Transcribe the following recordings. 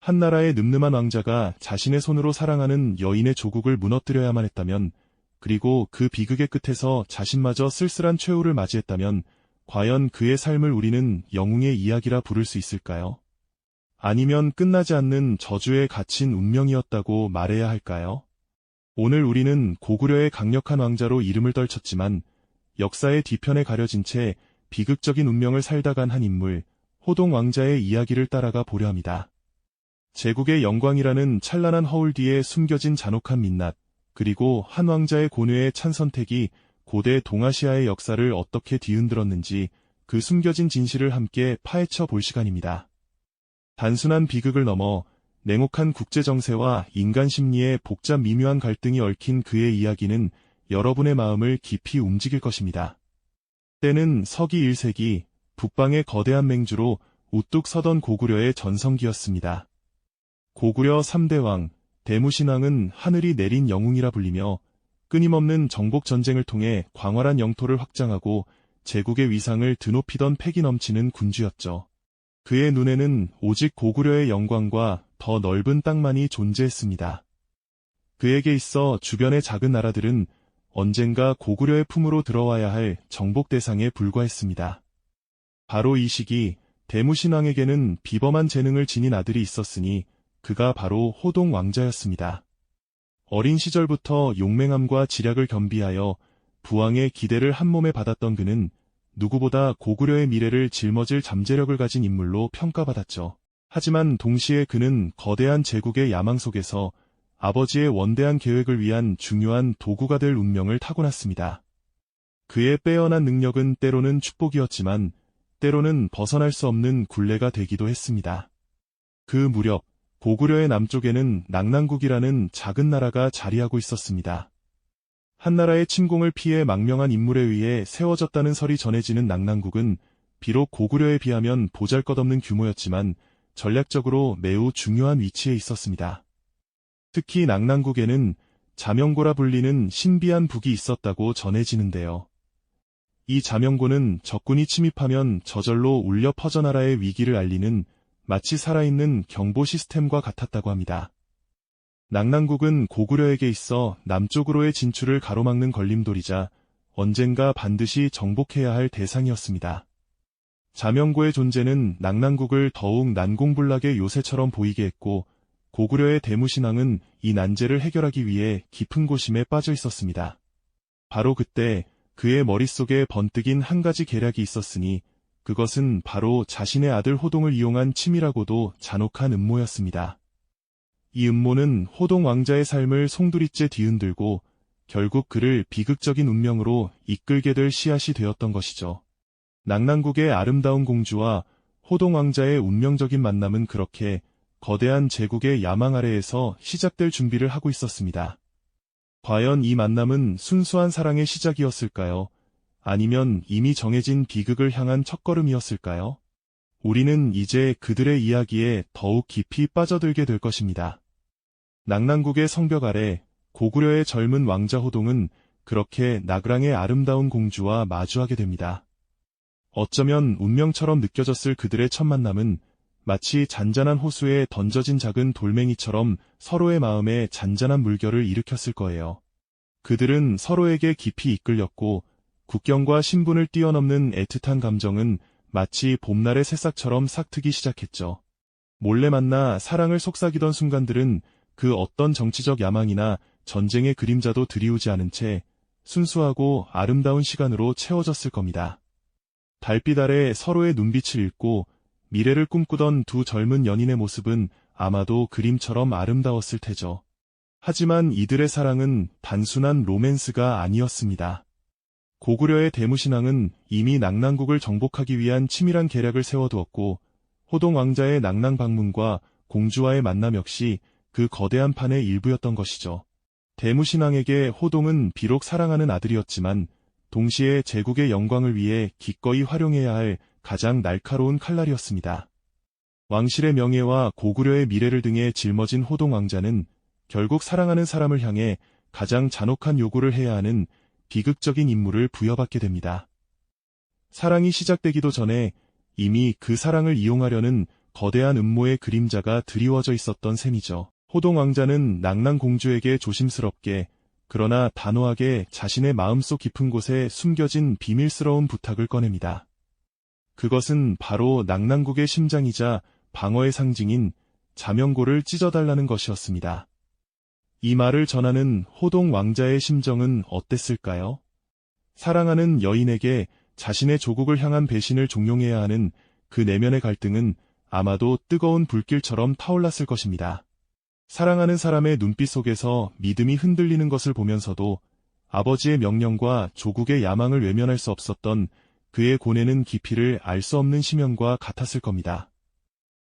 한나라의 늠름한 왕자가 자신의 손으로 사랑하는 여인의 조국을 무너뜨려야만 했다면, 그리고 그 비극의 끝에서 자신마저 쓸쓸한 최후를 맞이했다면, 과연 그의 삶을 우리는 영웅의 이야기라 부를 수 있을까요? 아니면 끝나지 않는 저주에 갇힌 운명이었다고 말해야 할까요? 오늘 우리는 고구려의 강력한 왕자로 이름을 떨쳤지만 역사의 뒤편에 가려진 채 비극적인 운명을 살다 간 한 인물, 호동 왕자의 이야기를 따라가 보려 합니다. 제국의 영광이라는 찬란한 허울 뒤에 숨겨진 잔혹한 민낯, 그리고 한 왕자의 고뇌의 찬 선택이 고대 동아시아의 역사를 어떻게 뒤흔들었는지 그 숨겨진 진실을 함께 파헤쳐 볼 시간입니다. 단순한 비극을 넘어 냉혹한 국제정세와 인간 심리의 복잡 미묘한 갈등이 얽힌 그의 이야기는 여러분의 마음을 깊이 움직일 것입니다. 때는 서기 1세기 북방의 거대한 맹주로 우뚝 서던 고구려의 전성기였습니다. 고구려 3대 왕, 대무신왕은 하늘이 내린 영웅이라 불리며 끊임없는 정복 전쟁을 통해 광활한 영토를 확장하고 제국의 위상을 드높이던 패기 넘치는 군주였죠. 그의 눈에는 오직 고구려의 영광과 더 넓은 땅만이 존재했습니다. 그에게 있어 주변의 작은 나라들은 언젠가 고구려의 품으로 들어와야 할 정복 대상에 불과했습니다. 바로 이 시기 대무신왕에게는 비범한 재능을 지닌 아들이 있었으니 그가 바로 호동 왕자였습니다. 어린 시절부터 용맹함과 지략을 겸비하여 부왕의 기대를 한몸에 받았던 그는 누구보다 고구려의 미래를 짊어질 잠재력을 가진 인물로 평가받았죠. 하지만 동시에 그는 거대한 제국의 야망 속에서 아버지의 원대한 계획을 위한 중요한 도구가 될 운명을 타고났습니다. 그의 빼어난 능력은 때로는 축복이었지만 때로는 벗어날 수 없는 굴레가 되기도 했습니다. 그 무렵 고구려의 남쪽에는 낙랑국이라는 작은 나라가 자리하고 있었습니다. 한나라의 침공을 피해 망명한 인물에 의해 세워졌다는 설이 전해지는 낙랑국은 비록 고구려에 비하면 보잘것없는 규모였지만 전략적으로 매우 중요한 위치에 있었습니다. 특히 낙랑국에는 자명고라 불리는 신비한 북이 있었다고 전해지는데요. 이 자명고는 적군이 침입하면 저절로 울려 퍼져나라의 위기를 알리는 마치 살아있는 경보 시스템과 같았다고 합니다. 낙랑국은 고구려에게 있어 남쪽으로의 진출을 가로막는 걸림돌이자 언젠가 반드시 정복해야 할 대상이었습니다. 자명고의 존재는 낙랑국을 더욱 난공불락의 요새처럼 보이게 했고 고구려의 대무신왕은 이 난제를 해결하기 위해 깊은 고심에 빠져 있었습니다. 바로 그때 그의 머릿속에 번뜩인 한 가지 계략이 있었으니 그것은 바로 자신의 아들 호동을 이용한 치밀하고도 잔혹한 음모였습니다. 이 음모는 호동 왕자의 삶을 송두리째 뒤흔들고 결국 그를 비극적인 운명으로 이끌게 될 씨앗이 되었던 것이죠. 낙랑국의 아름다운 공주와 호동 왕자의 운명적인 만남은 그렇게 거대한 제국의 야망 아래에서 시작될 준비를 하고 있었습니다. 과연 이 만남은 순수한 사랑의 시작이었을까요? 아니면 이미 정해진 비극을 향한 첫걸음이었을까요? 우리는 이제 그들의 이야기에 더욱 깊이 빠져들게 될 것입니다. 낙랑국의 성벽 아래 고구려의 젊은 왕자 호동은 그렇게 나그랑의 아름다운 공주와 마주하게 됩니다. 어쩌면 운명처럼 느껴졌을 그들의 첫 만남은 마치 잔잔한 호수에 던져진 작은 돌멩이처럼 서로의 마음에 잔잔한 물결을 일으켰을 거예요. 그들은 서로에게 깊이 이끌렸고 국경과 신분을 뛰어넘는 애틋한 감정은 마치 봄날의 새싹처럼 싹트기 시작했죠. 몰래 만나 사랑을 속삭이던 순간들은 그 어떤 정치적 야망이나 전쟁의 그림자도 들이우지 않은 채 순수하고 아름다운 시간으로 채워졌을 겁니다. 달빛 아래 서로의 눈빛을 읽고 미래를 꿈꾸던 두 젊은 연인의 모습은 아마도 그림처럼 아름다웠을 테죠. 하지만 이들의 사랑은 단순한 로맨스가 아니었습니다. 고구려의 대무신왕은 이미 낙랑국을 정복하기 위한 치밀한 계략을 세워두었고 호동 왕자의 낙랑 방문과 공주와의 만남 역시 그 거대한 판의 일부였던 것이죠. 대무신왕에게 호동은 비록 사랑하는 아들이었지만 동시에 제국의 영광을 위해 기꺼이 활용해야 할 가장 날카로운 칼날이었습니다. 왕실의 명예와 고구려의 미래를 등에 짊어진 호동 왕자는 결국 사랑하는 사람을 향해 가장 잔혹한 요구를 해야 하는 비극적인 임무를 부여받게 됩니다. 사랑이 시작되기도 전에 이미 그 사랑을 이용하려는 거대한 음모의 그림자가 드리워져 있었던 셈이죠. 호동 왕자는 낭랑 공주에게 조심스럽게 그러나 단호하게 자신의 마음속 깊은 곳에 숨겨진 비밀스러운 부탁을 꺼냅니다. 그것은 바로 낭랑국의 심장이자 방어의 상징인 자명고를 찢어달라는 것이었습니다. 이 말을 전하는 호동 왕자의 심정은 어땠을까요? 사랑하는 여인에게 자신의 조국을 향한 배신을 종용해야 하는 그 내면의 갈등은 아마도 뜨거운 불길처럼 타올랐을 것입니다. 사랑하는 사람의 눈빛 속에서 믿음이 흔들리는 것을 보면서도 아버지의 명령과 조국의 야망을 외면할 수 없었던 그의 고뇌는 깊이를 알 수 없는 심연과 같았을 겁니다.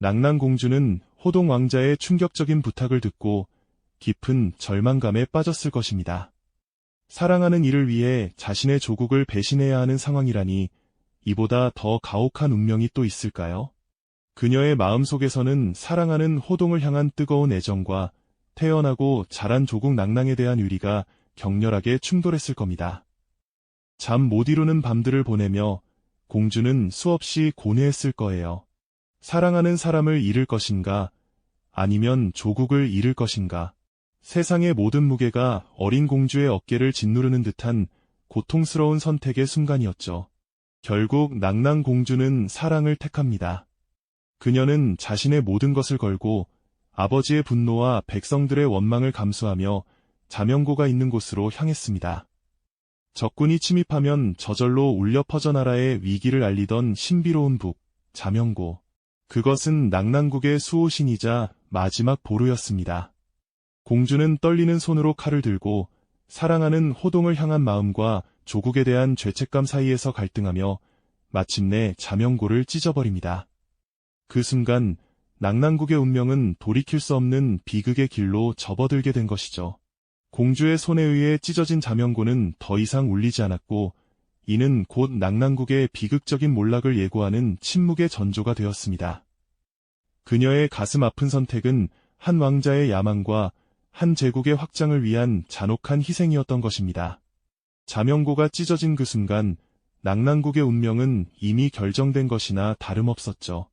낭랑공주는 호동 왕자의 충격적인 부탁을 듣고 깊은 절망감에 빠졌을 것입니다. 사랑하는 이를 위해 자신의 조국을 배신해야 하는 상황이라니 이보다 더 가혹한 운명이 또 있을까요? 그녀의 마음속에서는 사랑하는 호동을 향한 뜨거운 애정과 태어나고 자란 조국 낭랑에 대한 유리가 격렬하게 충돌했을 겁니다. 잠 못 이루는 밤들을 보내며 공주는 수없이 고뇌했을 거예요. 사랑하는 사람을 잃을 것인가, 아니면 조국을 잃을 것인가. 세상의 모든 무게가 어린 공주의 어깨를 짓누르는 듯한 고통스러운 선택의 순간이었죠. 결국 낭랑 공주는 사랑을 택합니다. 그녀는 자신의 모든 것을 걸고 아버지의 분노와 백성들의 원망을 감수하며 자명고가 있는 곳으로 향했습니다. 적군이 침입하면 저절로 울려 퍼져 나라의 위기를 알리던 신비로운 북, 자명고. 그것은 낭랑국의 수호신이자 마지막 보루였습니다. 공주는 떨리는 손으로 칼을 들고 사랑하는 호동을 향한 마음과 조국에 대한 죄책감 사이에서 갈등하며 마침내 자명고를 찢어버립니다. 그 순간 낭랑국의 운명은 돌이킬 수 없는 비극의 길로 접어들게 된 것이죠. 공주의 손에 의해 찢어진 자명고는 더 이상 울리지 않았고 이는 곧 낭랑국의 비극적인 몰락을 예고하는 침묵의 전조가 되었습니다. 그녀의 가슴 아픈 선택은 한 왕자의 야망과 한 제국의 확장을 위한 잔혹한 희생이었던 것입니다. 자명고가 찢어진 그 순간 낭랑국의 운명은 이미 결정된 것이나 다름없었죠.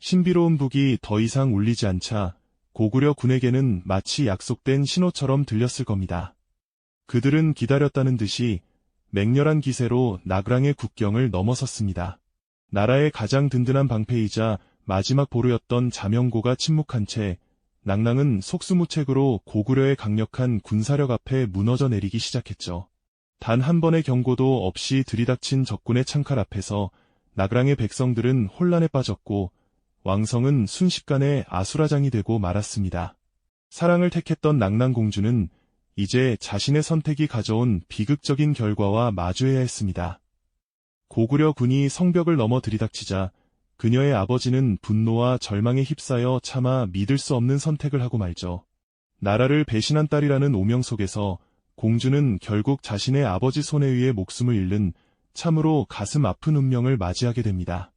신비로운 북이 더 이상 울리지 않자 고구려 군에게는 마치 약속된 신호처럼 들렸을 겁니다. 그들은 기다렸다는 듯이 맹렬한 기세로 나그랑의 국경을 넘어섰습니다. 나라의 가장 든든한 방패이자 마지막 보루였던 자명고가 침묵한 채 낭랑은 속수무책으로 고구려의 강력한 군사력 앞에 무너져 내리기 시작했죠. 단 한 번의 경고도 없이 들이닥친 적군의 창칼 앞에서 나그랑의 백성들은 혼란에 빠졌고 왕성은 순식간에 아수라장이 되고 말았습니다. 사랑을 택했던 낭랑공주는 이제 자신의 선택이 가져온 비극적인 결과와 마주해야 했습니다. 고구려 군이 성벽을 넘어 들이닥치자 그녀의 아버지는 분노와 절망에 휩싸여 차마 믿을 수 없는 선택을 하고 말죠. 나라를 배신한 딸이라는 오명 속에서 공주는 결국 자신의 아버지 손에 의해 목숨을 잃는 참으로 가슴 아픈 운명을 맞이하게 됩니다.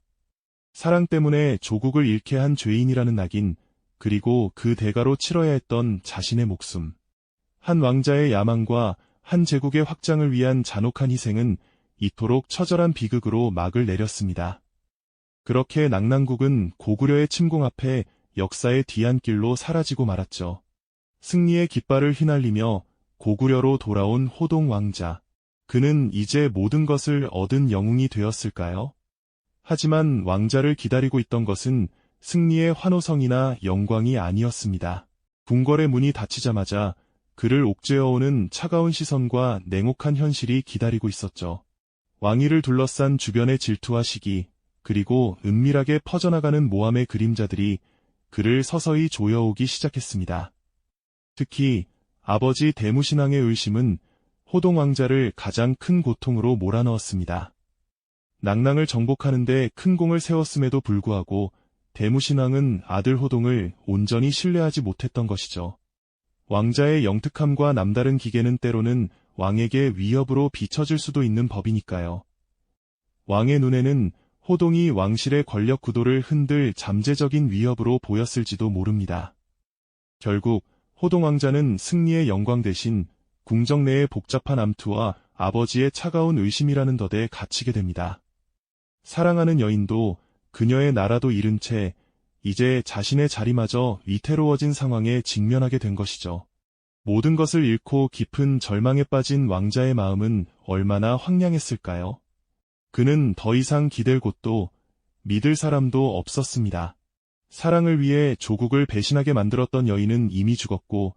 사랑 때문에 조국을 잃게 한 죄인이라는 낙인, 그리고 그 대가로 치러야 했던 자신의 목숨. 한 왕자의 야망과 한 제국의 확장을 위한 잔혹한 희생은 이토록 처절한 비극으로 막을 내렸습니다. 그렇게 낙랑국은 고구려의 침공 앞에 역사의 뒤안길로 사라지고 말았죠. 승리의 깃발을 휘날리며 고구려로 돌아온 호동 왕자. 그는 이제 모든 것을 얻은 영웅이 되었을까요? 하지만 왕자를 기다리고 있던 것은 승리의 환호성이나 영광이 아니었습니다. 궁궐의 문이 닫히자마자 그를 옥죄어오는 차가운 시선과 냉혹한 현실이 기다리고 있었죠. 왕위를 둘러싼 주변의 질투와 시기, 그리고 은밀하게 퍼져나가는 모함의 그림자들이 그를 서서히 조여오기 시작했습니다. 특히 아버지 대무신왕의 의심은 호동 왕자를 가장 큰 고통으로 몰아넣었습니다. 낭랑을 정복하는데 큰 공을 세웠음에도 불구하고 대무신왕은 아들 호동을 온전히 신뢰하지 못했던 것이죠. 왕자의 영특함과 남다른 기계는 때로는 왕에게 위협으로 비춰질 수도 있는 법이니까요. 왕의 눈에는 호동이 왕실의 권력 구도를 흔들 잠재적인 위협으로 보였을지도 모릅니다. 결국 호동 왕자는 승리의 영광 대신 궁정 내의 복잡한 암투와 아버지의 차가운 의심이라는 덫에 갇히게 됩니다. 사랑하는 여인도 그녀의 나라도 잃은 채 이제 자신의 자리마저 위태로워진 상황에 직면하게 된 것이죠. 모든 것을 잃고 깊은 절망에 빠진 왕자의 마음은 얼마나 황량했을까요? 그는 더 이상 기댈 곳도 믿을 사람도 없었습니다. 사랑을 위해 조국을 배신하게 만들었던 여인은 이미 죽었고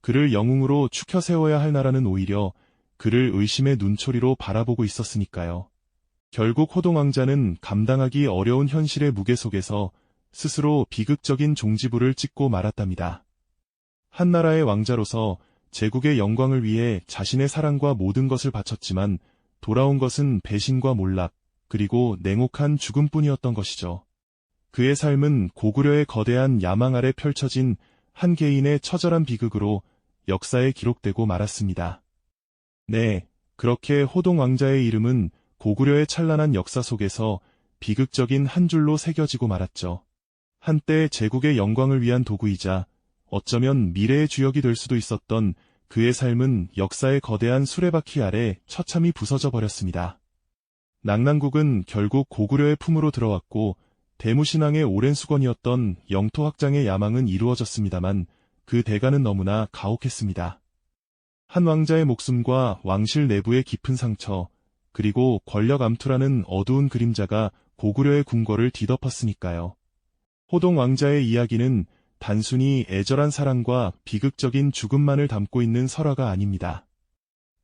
그를 영웅으로 축혀 세워야 할 나라는 오히려 그를 의심의 눈초리로 바라보고 있었으니까요. 결국 호동왕자는 감당하기 어려운 현실의 무게 속에서 스스로 비극적인 종지부를 찍고 말았답니다. 한 나라의 왕자로서 제국의 영광을 위해 자신의 사랑과 모든 것을 바쳤지만 돌아온 것은 배신과 몰락, 그리고 냉혹한 죽음뿐이었던 것이죠. 그의 삶은 고구려의 거대한 야망 아래 펼쳐진 한 개인의 처절한 비극으로 역사에 기록되고 말았습니다. 네, 그렇게 호동 왕자의 이름은 고구려의 찬란한 역사 속에서 비극적인 한 줄로 새겨지고 말았죠. 한때 제국의 영광을 위한 도구이자 어쩌면 미래의 주역이 될 수도 있었던 그의 삶은 역사의 거대한 수레바퀴 아래 처참히 부서져 버렸습니다. 낙랑국은 결국 고구려의 품으로 들어왔고 대무신앙의 오랜 수건이었던 영토 확장의 야망은 이루어졌습니다만 그 대가는 너무나 가혹했습니다. 한 왕자의 목숨과 왕실 내부의 깊은 상처, 그리고 권력 암투라는 어두운 그림자가 고구려의 궁궐을 뒤덮었으니까요. 호동 왕자의 이야기는 단순히 애절한 사랑과 비극적인 죽음만을 담고 있는 설화가 아닙니다.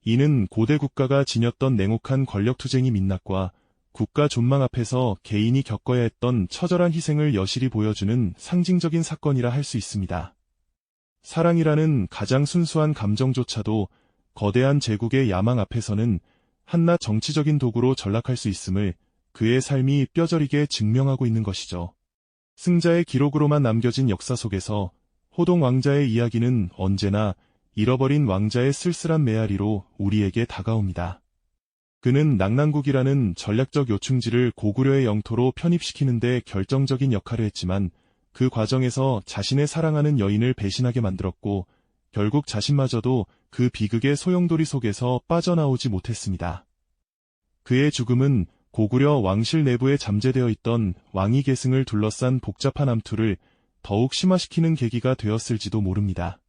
이는 고대 국가가 지녔던 냉혹한 권력투쟁이 민낯과 국가 존망 앞에서 개인이 겪어야 했던 처절한 희생을 여실히 보여주는 상징적인 사건이라 할 수 있습니다. 사랑이라는 가장 순수한 감정조차도 거대한 제국의 야망 앞에서는 한낱 정치적인 도구로 전락할 수 있음을 그의 삶이 뼈저리게 증명하고 있는 것이죠. 승자의 기록으로만 남겨진 역사 속에서 호동 왕자의 이야기는 언제나 잃어버린 왕자의 쓸쓸한 메아리로 우리에게 다가옵니다. 그는 낙랑국이라는 전략적 요충지를 고구려의 영토로 편입시키는데 결정적인 역할을 했지만 그 과정에서 자신의 사랑하는 여인을 배신하게 만들었고 결국 자신마저도 그 비극의 소용돌이 속에서 빠져나오지 못했습니다. 그의 죽음은 고구려 왕실 내부에 잠재되어 있던 왕위 계승을 둘러싼 복잡한 암투를 더욱 심화시키는 계기가 되었을지도 모릅니다.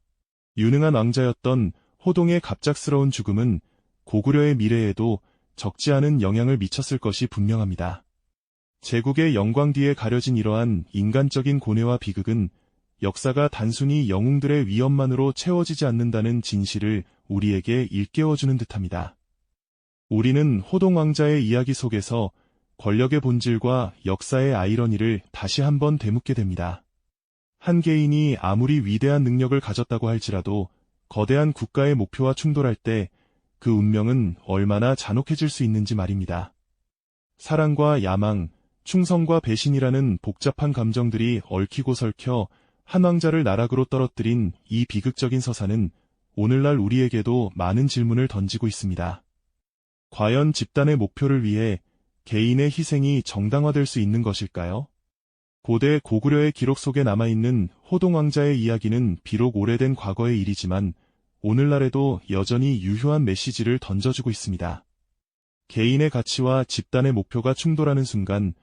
유능한 왕자였던 호동의 갑작스러운 죽음은 고구려의 미래에도 적지 않은 영향을 미쳤을 것이 분명합니다. 제국의 영광 뒤에 가려진 이러한 인간적인 고뇌와 비극은 역사가 단순히 영웅들의 위엄만으로 채워지지 않는다는 진실을 우리에게 일깨워주는 듯합니다. 우리는 호동 왕자의 이야기 속에서 권력의 본질과 역사의 아이러니를 다시 한번 되묻게 됩니다. 한 개인이 아무리 위대한 능력을 가졌다고 할지라도 거대한 국가의 목표와 충돌할 때 그 운명은 얼마나 잔혹해질 수 있는지 말입니다. 사랑과 야망, 충성과 배신이라는 복잡한 감정들이 얽히고 설켜 한 왕자를 나락으로 떨어뜨린 이 비극적인 서사는 오늘날 우리에게도 많은 질문을 던지고 있습니다. 과연 집단의 목표를 위해 개인의 희생이 정당화될 수 있는 것일까요? 고대 고구려의 기록 속에 남아있는 호동왕자의 이야기는 비록 오래된 과거의 일이지만 오늘날에도 여전히 유효한 메시지를 던져주고 있습니다. 개인의 가치와 집단의 목표가 충돌하는 순간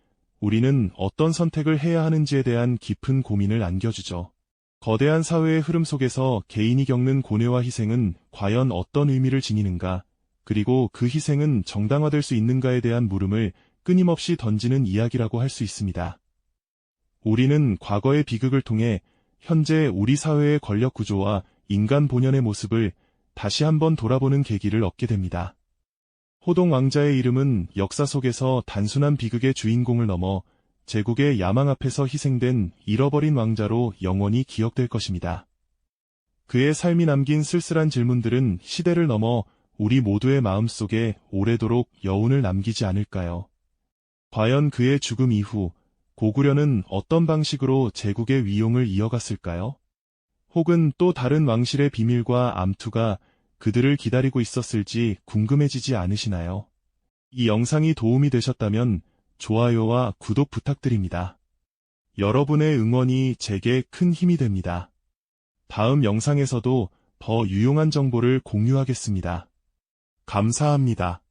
우리는 어떤 선택을 해야 하는지에 대한 깊은 고민을 안겨주죠. 거대한 사회의 흐름 속에서 개인이 겪는 고뇌와 희생은 과연 어떤 의미를 지니는가, 그리고 그 희생은 정당화될 수 있는가에 대한 물음을 끊임없이 던지는 이야기라고 할 수 있습니다. 우리는 과거의 비극을 통해 현재 우리 사회의 권력 구조와 인간 본연의 모습을 다시 한번 돌아보는 계기를 얻게 됩니다. 호동 왕자의 이름은 역사 속에서 단순한 비극의 주인공을 넘어 제국의 야망 앞에서 희생된 잃어버린 왕자로 영원히 기억될 것입니다. 그의 삶이 남긴 쓸쓸한 질문들은 시대를 넘어 우리 모두의 마음 속에 오래도록 여운을 남기지 않을까요? 과연 그의 죽음 이후 고구려는 어떤 방식으로 제국의 위용을 이어갔을까요? 혹은 또 다른 왕실의 비밀과 암투가 그들을 기다리고 있었을지 궁금해지지 않으시나요? 이 영상이 도움이 되셨다면 좋아요와 구독 부탁드립니다. 여러분의 응원이 제게 큰 힘이 됩니다. 다음 영상에서도 더 유용한 정보를 공유하겠습니다. 감사합니다.